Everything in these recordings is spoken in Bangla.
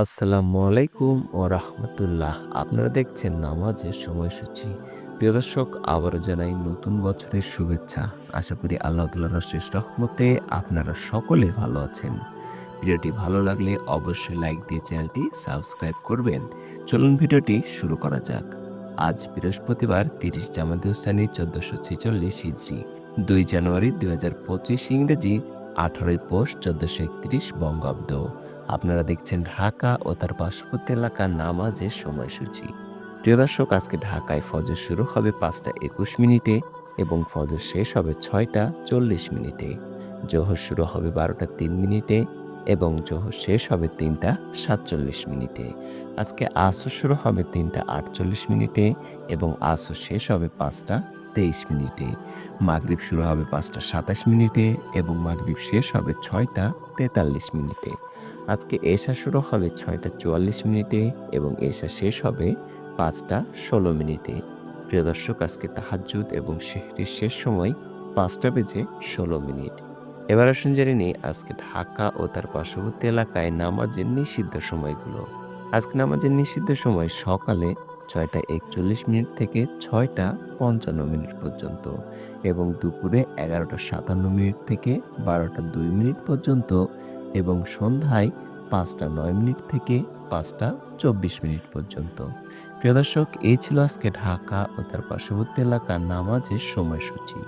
আসসালামু আলাইকুম ও রাহমাতুল্লাহ। আপনারা দেখছেন নামাজের সময়সূচি। প্রিয় দর্শক, আবারও জানাই নতুন বছরের শুভেচ্ছা। আশা করি আল্লাহ তালার শেষ রহমতে আপনারা সকলে ভালো আছেন। ভিডিওটি ভালো লাগলে অবশ্যই লাইক দিয়ে চ্যানেলটি সাবস্ক্রাইব করবেন। চলুন ভিডিওটি শুরু করা যাক। আজ বৃহস্পতিবার, তিরিশ জামাদিউসানি চোদ্দশো ছেচল্লিশ হিজড়ি দুই জানুয়ারি, দুই হাজার পঁচিশ ইংরেজি আঠারোই পৌষ চোদ্দশো একত্রিশ বঙ্গাব্দ। আপনারা দেখছেন ঢাকা ও তার পার্শ্ববর্তী এলাকার নামাজের সময়সূচি। প্রিয় দর্শক, আজকে ঢাকায় ফজর শুরু হবে পাঁচটা একুশ মিনিটে এবং ফজর শেষ হবে ছয়টা চল্লিশ মিনিটে। জোহর শুরু হবে বারোটা তিন মিনিটে এবং জোহর শেষ হবে তিনটা সাতচল্লিশ মিনিটে। আজকে আসর শুরু হবে তিনটা আটচল্লিশ মিনিটে এবং আসর শেষ হবে পাঁচটা তেইশ মিনিটে। মাগরিব শুরু হবে পাঁচটা সাতাশ মিনিটে এবং মাগরিব শেষ হবে ছয়টা তেতাল্লিশ মিনিটে। আজকে এশা শুরু হবে ছয়টা চুয়াল্লিশ মিনিটে এবং এশা শেষ হবে পাঁচটা ষোলো মিনিটে। প্রিয় দর্শক, আজকে তাহাজ্জুদ এবং শেহরির শেষ সময় পাঁচটা বেজে ষোলো মিনিট। এবার আসুন জেনে নিই আজকে ঢাকা ও তার পার্শ্ববর্তী এলাকায় নামাজের নিষিদ্ধ সময়গুলো। আজকে নামাজের নিষিদ্ধ সময় সকালে ছয়টা একচল্লিশ মিনিট থেকে ছয়টা পঞ্চান্ন মিনিট পর্যন্ত এবং দুপুরে এগারোটা সাতান্ন মিনিট থেকে বারোটা দুই মিনিট পর্যন্ত এবং সন্ধ্যায় পাঁচটা নয় মিনিট থেকে পাঁচটা চব্বিশ মিনিট পর্যন্ত। প্রিয় দর্শক, এই ছিল আজকে ঢাকা ও তার পার্শ্ববর্তী এলাকার নামাজের সময়সূচি।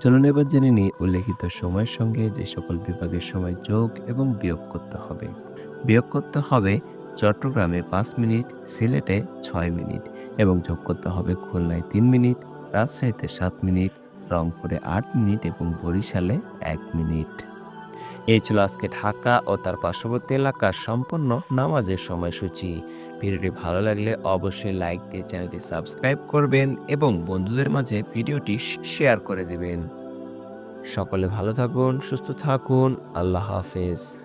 চলুন এবার জেনে নিই উল্লেখিত সময়ের সঙ্গে যে সকল বিভাগের সময় যোগ এবং বিয়োগ করতে হবে। বিয়োগ করতে হবে চট্টগ্রামে পাঁচ মিনিট, সিলেটে ছয় মিনিট এবং যোগ করতে হবে খুলনায় তিন মিনিট, রাজশাহীতে সাত মিনিট, রংপুরে আট মিনিট এবং বরিশালে এক মিনিট। এই ছিল আজকে ঢাকা ও তার পার্শ্ববর্তী এলাকার সম্পূর্ণ নামাজের সময়সূচি। ভিডিওটি ভালো লাগলে অবশ্যই লাইক দিয়ে চ্যানেলটি সাবস্ক্রাইব করবেন এবং বন্ধুদের মাঝে ভিডিওটি শেয়ার করে দেবেন। সকলে ভালো থাকুন, সুস্থ থাকুন, আল্লাহ হাফেজ।